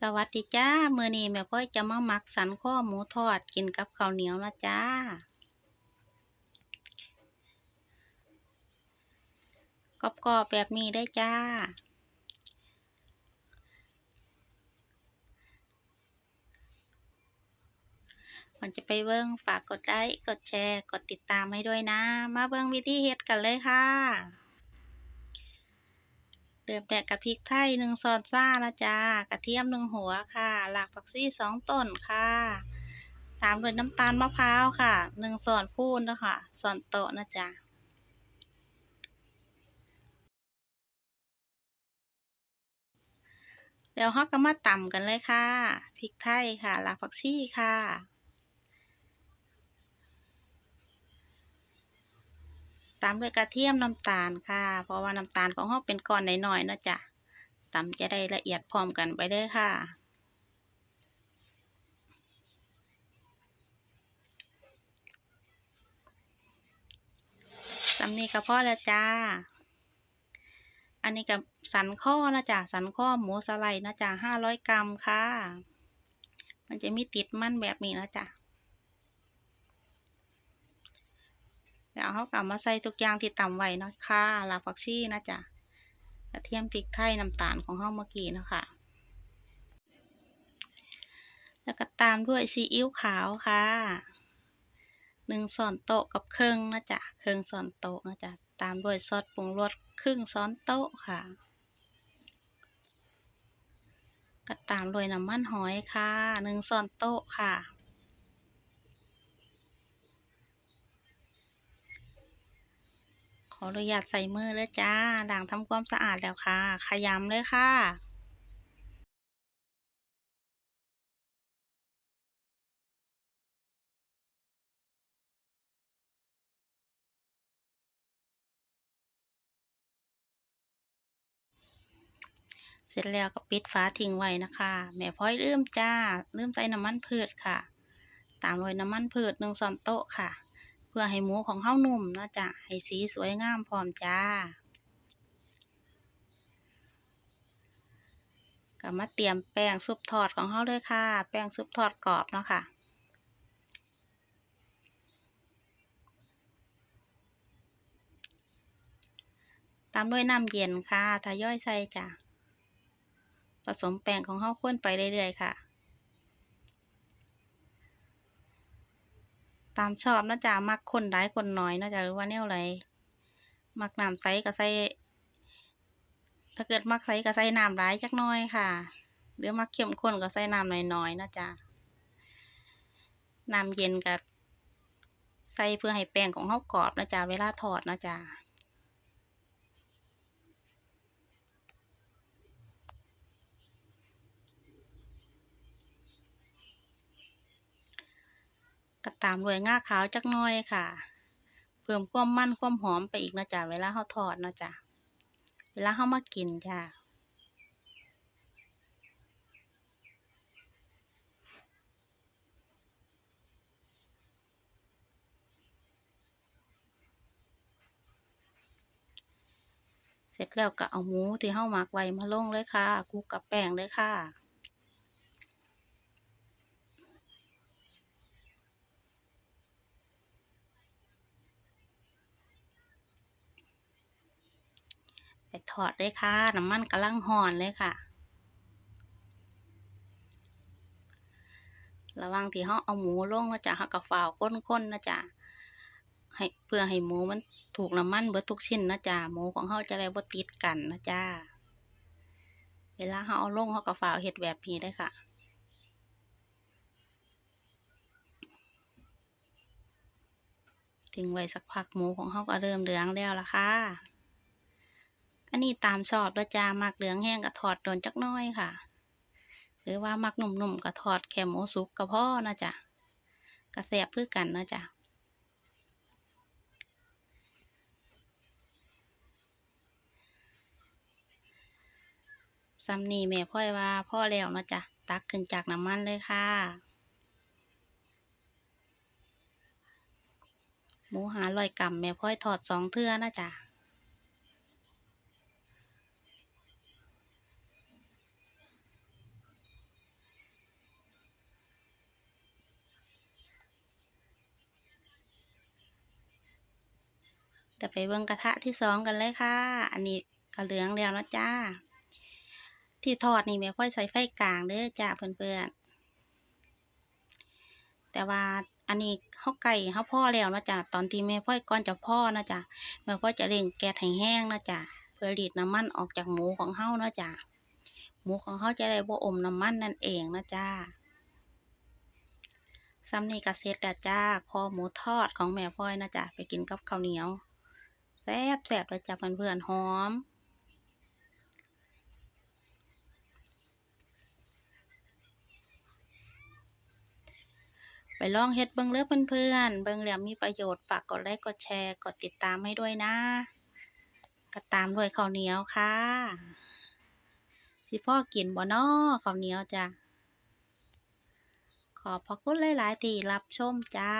สวัสดีจ้าเมื้อนี้แม่พ่อยจะมาหมักสันคอหมูทอดกินกับข้าวเหนียวนะจ้า กรอบๆแบบนี้ได้จ้ามันจะไปเบิ่งฝากกดไลค์กดแชร์ กดติดตามให้ด้วยนะ มาเบิ่งวิธีเฮ็ดกันเลยค่ะ เริ่มแรกกับพริกไทยหนึ่งช้อนซ่านะจ้ากระเทียมหนึ่งหัวค่ะหลักผักชีสองต้นค่ะ ตามด้วยน้ำตาลมะพร้าวค่ะหนึ่งช้อนพูนนะคะช้อนโต๊ะนะจ๊ะเดี๋ยวเราก็มาตำกันเลยค่ะพริกไทยค่ะหลักผักชีค่ะ ตามด้วยกระเทียมน้ำตาลค่ะ เพราะว่าน้ำตาลของเราเป็นก้อนหน่อยๆนะจ้ะตำจะได้ละเอียดพร้อมกันไปเลยค่ะสำนีกระเพาะแล้วจ้า อันนี้กับสันข้อนะจ๊ะสันข้อหมูสไลด์นะจ๊ะห้าร้อยกรัมค่ะ มันจะมีติดมันแบบนี้นะจ๊ะ เขากลับมาใส่ทุกอย่างที่ตำไว้นะคะลากผักชีนะจ๊ะกระเทียมพริกไทยน้ำตาลของเขาเมื่อกี้นะคะแล้วก็ตามด้วยซีอิ๊วขาวค่ะหนึ่งช้อนโต๊ะกับเครึ่งนะจ๊ะเครึ่งช้อนโต๊ะนะจ๊ะตามด้วยซอสปรุงรสครึ่งช้อนโต๊ะค่ะ ก็ตามด้วยน้ำมันหอยค่ะหนึ่งช้อนโต๊ะค่ะ ออนุญาตใส่มือเลยจ้าล้างทำความสะอาดแล้วค่ะ ขยำเลยค่ะ เสร็จแล้วก็ปิดฝาทิ้งไว้นะคะ แม่พ้อยลืมจ้าลืมใส่น้ำมันพืชค่ะ ตามด้วยน้ำมันพืชหนึ่งช้อนโต๊ะค่ะ เพื่อให้หมูของเฮานุ่มนะจ๊ะให้สีสวยงามพร้อมจ้าก็มาเตรียมแป้งซุปทอดของเฮาเลยค่ะ แป้งซุปทอดกรอบเนาะค่ะ ตามด้วยน้ำเย็นค่ะทยอยใส่จ้ะ ผสมแป้งของเฮาข้นไปเรื่อยๆค่ะ ตามชอบนะจ๊ะมักคนหลายคนน้อยนะจ๊ะหรือว่าแนวไรมักน้ำใสก็ใสถ้าเกิดมักใสก็ใสน้ำร้ายจักหน้อยค่ะ หรือมักเข้มข้นก็ใสน้ำน้อยๆนะจ๊ะน้ำเย็นกับใส่เพื่อให้แป้งของเฮากรอบนะจ๊ะเวลาทอดนะจ๊ะ ก็ตามด้วยง่าขาวจักน้อยค่ะ เพิ่มความมันความหอมไปอีกนะจ๊ะเวลาเราทอดนะจ๊ะเวลาเรามากินจ้ะเสร็จแล้วก็เอาหมูที่เฮาหมักไว้มาลงเลยค่ะคลุกกับแป้งเลยค่ะ ไปทอดเลยค่ะ น้ำมันกำลังห่อนเลยค่ะ ระว่างที่เราเอาหมูลงนะจ๊ะเราก็ฝ่าวค้นๆนะจ๊ะให้เพื่อให้หมูมันถูกน้ำมันเบิดทุกชิ้นนะจ๊ะหมูของเราจะได้บ่ติดกันนะจ๊ะเวลาเราเอาลงเราก็ฝ่าวเฮ็ดแบบนี้ได้ค่ะทิ้งไว้สักพักหมูของเราก็เริ่มเหลืองแล้วล่ะค่ะ อันนี้ตามชอบแล้วจ้ามักเหลืองแห้งก็ทอดโดนจักน้อยค่ะ หรือว่ามักหนุ่มๆก็ทอดแค่หมูสุกก็พอนะจ๊ะก็แซ่บคือกันนะจ๊ะซ้ำนี่แม่พ่อยว่าพ่อแล้วนะจ๊ะตักขึ้นจากน้ำมันเลยค่ะ หมูหาลอยกำแม่พ่อยทอดสองเทื่อนะจ๊ะ แต่ไปเบิ่งกระทะที่สองกันเลยค่ะ อันนี้ก็เหลืองแล้วนะจ้า ที่ทอดนี่แม่พ่อยใส่ไฟกลางเด้อจ้าเพื่อนๆ แต่ว่าอันนี้เฮาไก่เฮาพ่อแล้วนะจ้ะตอนที่แม่พ่อยก่อนจะพ่อนะจ้ะแม่พ่อยจะเร่งแก๊สให้แห้งเนะจ้ะเพื่อรีดน้ำมันออกจากหมูของเฮานะจ้ะหมูของเฮาจะได้บ่อมน้ำมันนั่นเองนะจ้าซ้ำนี่ก็เสร็จแล้วจ้า คอหมูทอดของแม่พ่อยนะจ้ะไปกินกับข้าวเหนียว แซ่บแซ่บเลยจ้ะเพื่อนๆหอม ไปลองเฮ็ดเบิ่งเด้อเพื่อนๆเบิ่งแล้วมีประโยชน์ฝากกดไลค์กดแชร์กดติดตามให้ด้วยนะก็ตามด้วยข้าวเหนียวค่ะ สิพ่อกินบ่น้อข้าวเหนียวจ้ะขอบพระคุณหลาย ๆ ที่รับชมจ้า